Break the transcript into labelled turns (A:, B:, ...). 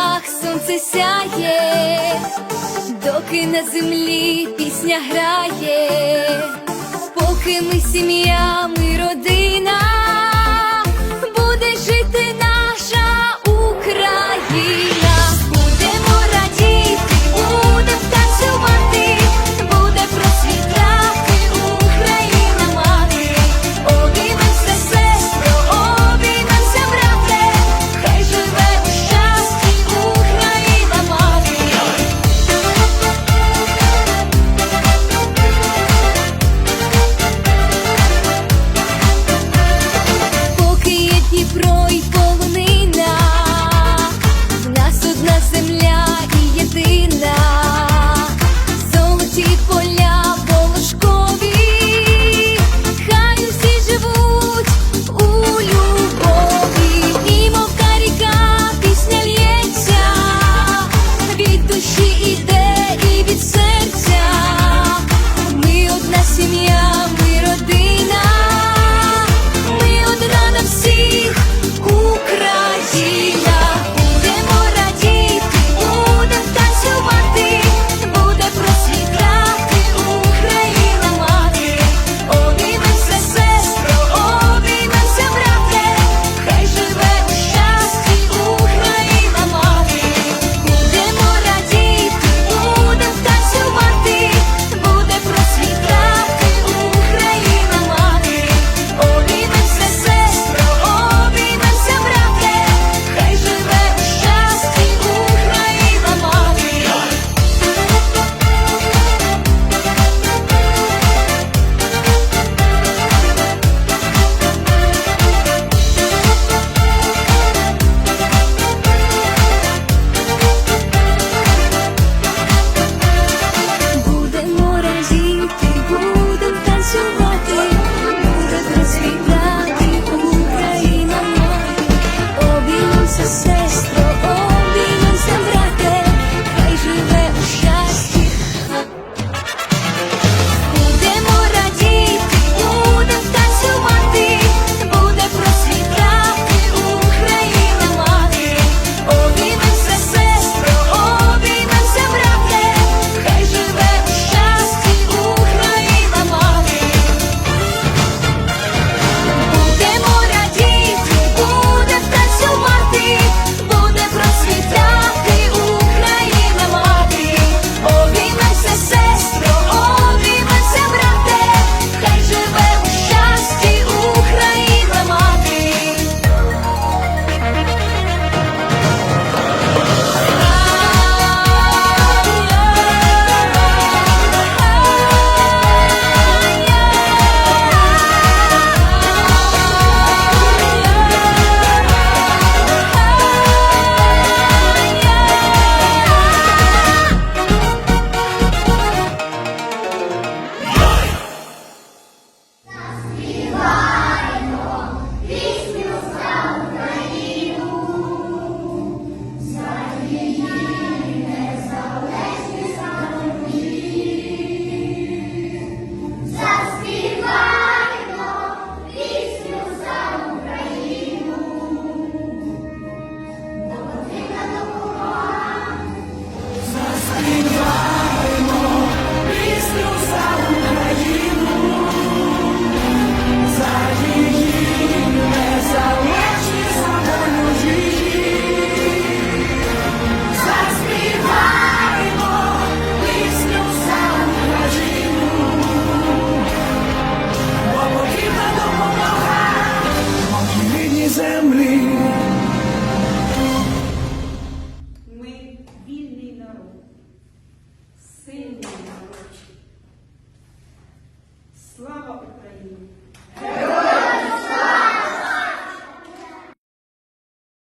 A: небесах сонце сяє, доки на землі пісня грає, поки ми сім'я ми
B: Lord.